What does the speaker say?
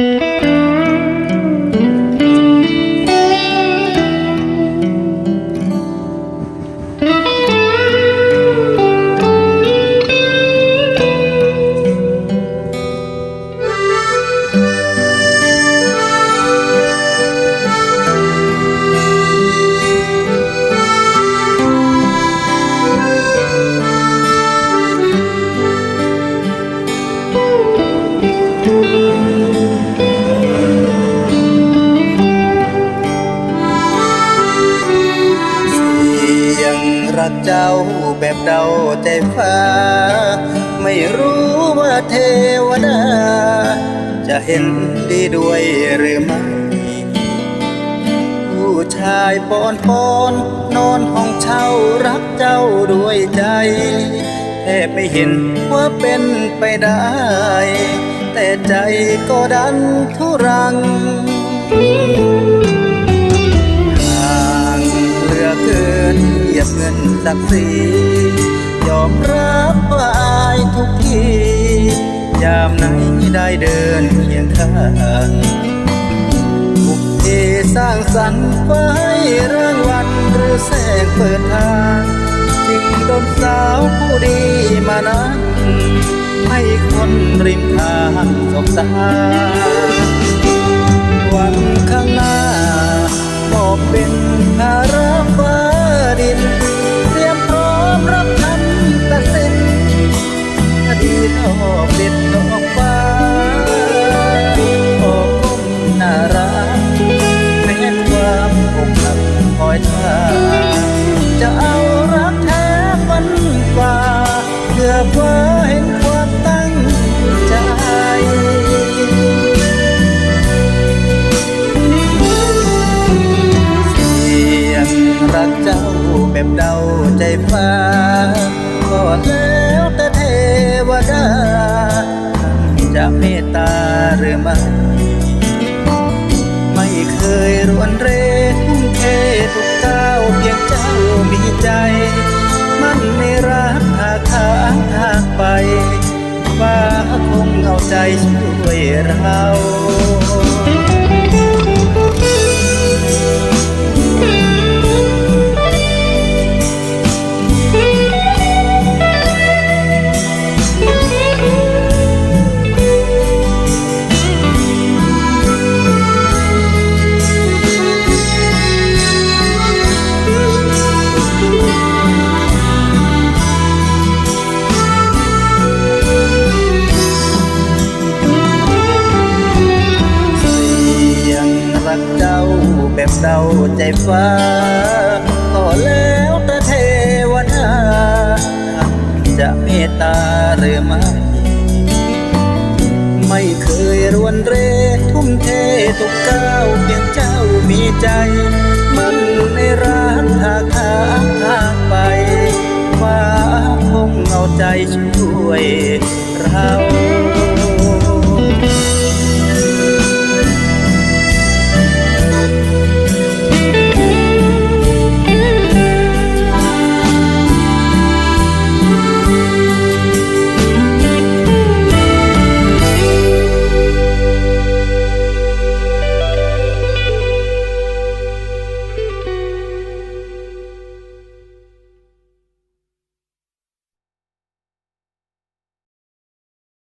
เรักเจ้าแบบเดาใจฟ้า ไม่รู้ว่าเทวดา จะเห็นดีด้วยหรือไม่ ผู้ชายปอนปอนนอนห้องเช่ารักเจ้าด้วยใจ แทบไม่เห็นว่าเป็นไปได้ แต่ใจก็ดันทุรังห่ เกินเหยียบเงินศักดิ์ศรียอมรับว่าอายทุกทียามไหนได้เดินเคียงข้างบุกเพสร้างสรรค์ไว้รางวัลหรือแสงเปิดทางจึงโดนสาวผู้ดีมานั้นให้คนริมทางสบตาวันข้างหน้าก็เป็น รักเจ้าแบบเดาใจฟ้าก็แล้วแต่เทวดา จะเมตตาหรือไม่ไม่เคยรวนเรทุ่มเททุกก้าวเพียงเจ้ามีใจ มันไม่รักหากทางทางไปฟ้าคงเอาใจช่วยเรา เดาใจฟ้าก็แล้วแต่เทวดาจะเมตตาหรือไม่ ไม่เคยรวนเรทุ่มเททุกก้าวเพียงเจ้ามีใจ มันในรักทาทางทางไปฟ้าคงเอาใจช่วย